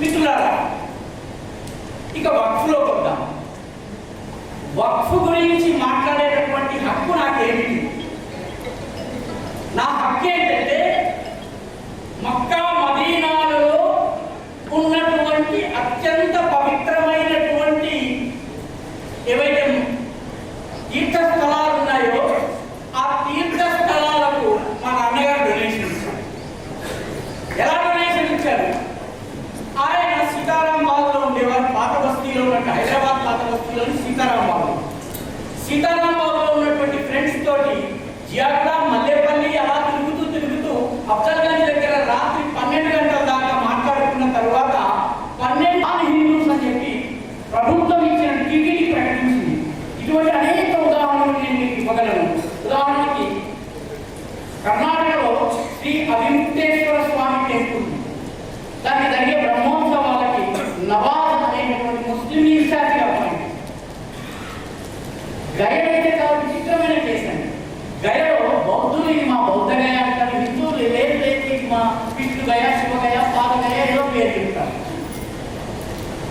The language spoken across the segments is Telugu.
మిత్రులారా ఇక వక్ఫ్లో కొద్దాం వక్ఫ్ గురించి మాట్లాడేటటువంటి హక్కు నాకేమిటి? నా హక్కు ఏంటంటే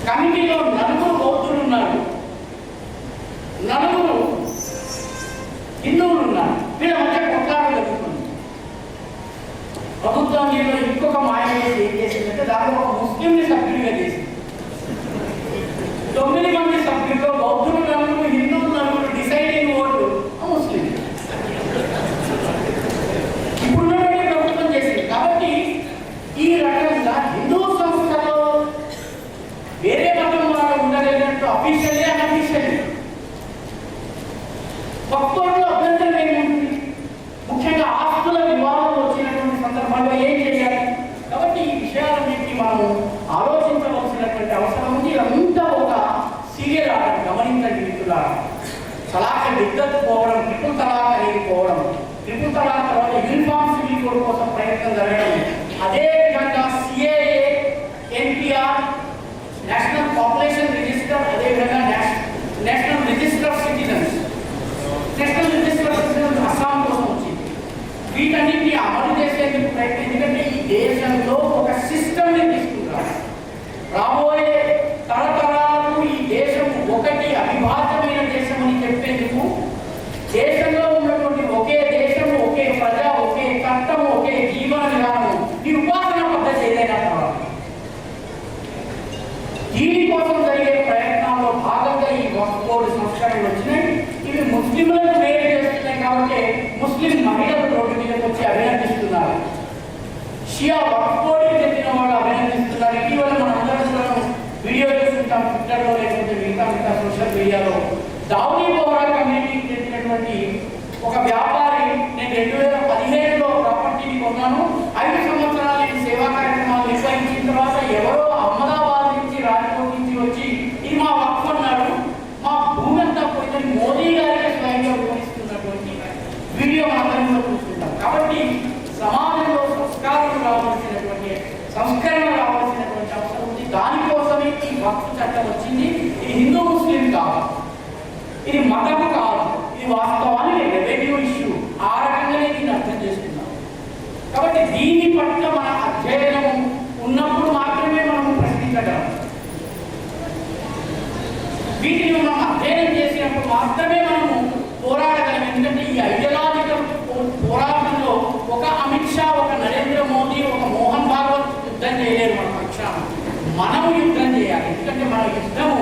కమిటీలో నలుగురు బౌద్ధులు ఉన్నారు. నలుగురు హిందువులు ఉన్నారు. వీళ్ళ మధ్య కొట్లాట జరుగుతుంది ప్రభుత్వం ఇంకొక మాయ ఏం చేసిందంటే దాంట్లో ఒక ముస్లింని సలాక విద్యుత్ ట్రిపుల్ తలాక్ అనేది పోవడం. ట్రిపుల్ తలాక్ తర్వాత యూనిఫామ్ సివిల్ కోడ్ కోసం ప్రయత్నం జరగడం. అదే ముస్లిం మహిళలు రోడ్డు మీదకి వచ్చి అభినందిస్తున్నారు. షియా వక్ఫోడి చెప్పిన వాళ్ళు అభినందిస్తున్నారు. ఇటీవల మన అందరం వీడియో చూస్తుంటాం ట్విట్టర్లో లేకుంటే మిగతా మిగతా సోషల్ మీడియాలో దావునీ దానికోసమే ఈ వక్ఫ్ చట్టం వచ్చింది. ఇది హిందూ ముస్లిం కాదు. ఇది మతం కాదు. ఇది వాస్తవానికి రెవెన్యూ ఇష్యూ. ఆ రకంగానే దీన్ని అర్థం చేసుకున్నాం కాబట్టి దీని పట్ల మన అధ్యయనం ఉన్నప్పుడు మాత్రమే మనం ప్రశ్నించగలం. వీటిని మనం అధ్యయనం చేసినప్పుడు మాత్రమే మనము పోరాడగలం. ఎందుకంటే ఈ ఐడియలా పోరాటంలో ఒక అమిత్ షా ఒక నరేంద్ర మోదీ ఒక మోహన్ భాగవత్ యుద్ధం చేయలేరు మన పక్షాన మనం యుద్ధం చేయాలి. ఎందుకంటే మన యుద్ధము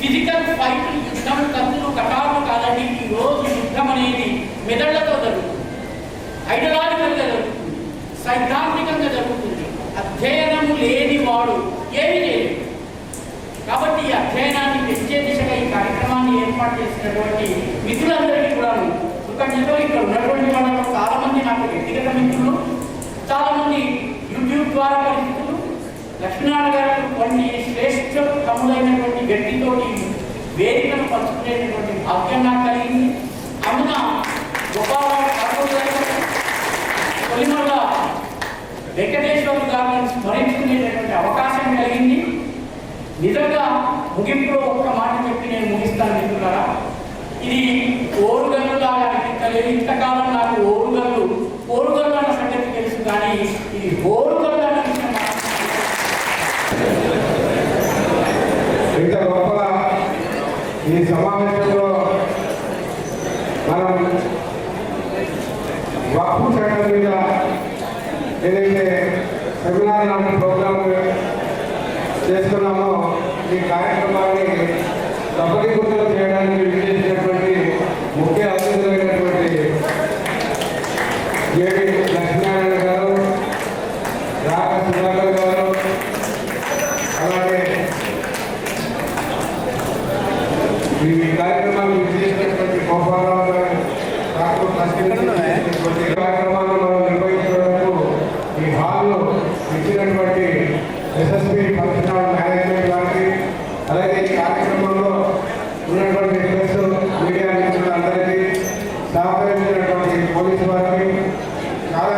ఫిజికల్ ఫైట్ యుద్ధం కత్తులు కటాలు కాదండి. ఈ రోజు యుద్ధం అనేది మెదళ్ళతో జరుగుతుంది. ఐడలాజికల్గా జరుగుతుంది. సైద్ధాంతికంగా జరుగుతుంది. అధ్యయనము లేని వాడు ఏమి లేదు కాబట్టి ఈ అధ్యయనాన్ని పెంచే దిశగా ఈ కార్యక్రమాన్ని ఏర్పాటు చేసినటువంటి మిత్రులందరికీ కూడా కృతజ్ఞతలు ఇక్కడ ఉన్నటువంటి వాళ్ళలో చాలా మంది నాకు వ్యక్తిగత మిత్రులు చాలా మంది యూట్యూబ్ ద్వారా లక్ష్మీనారాయణ గారు కొన్ని శ్రేష్ఠ తమ్ముడైనటువంటి వ్యక్తితోటి వేదికను పంచుకునేటటువంటి భాగ్యం నాకు కలిగింది. అందున గోపాలరావు వెంకటేశ్వర గారిని స్మరించుకునేటటువంటి అవకాశం కలిగింది. నిజంగా ముగింపులో ఒక్క మాట చెప్పి నేను ముగిస్తాను మిత్రులారా. ఇది ఓరుగల్లు లాగా అనిపించలేదు. ఇంతకాలం నాకు ఓరుగల్లు ఓరుగల్లు అన్న సంగతి తెలుసు కానీ ఇది ఓరుగల్లు సఫలీకృతం చేయడానికి సహకరించినటువంటి పోలీసు వారికి చాలా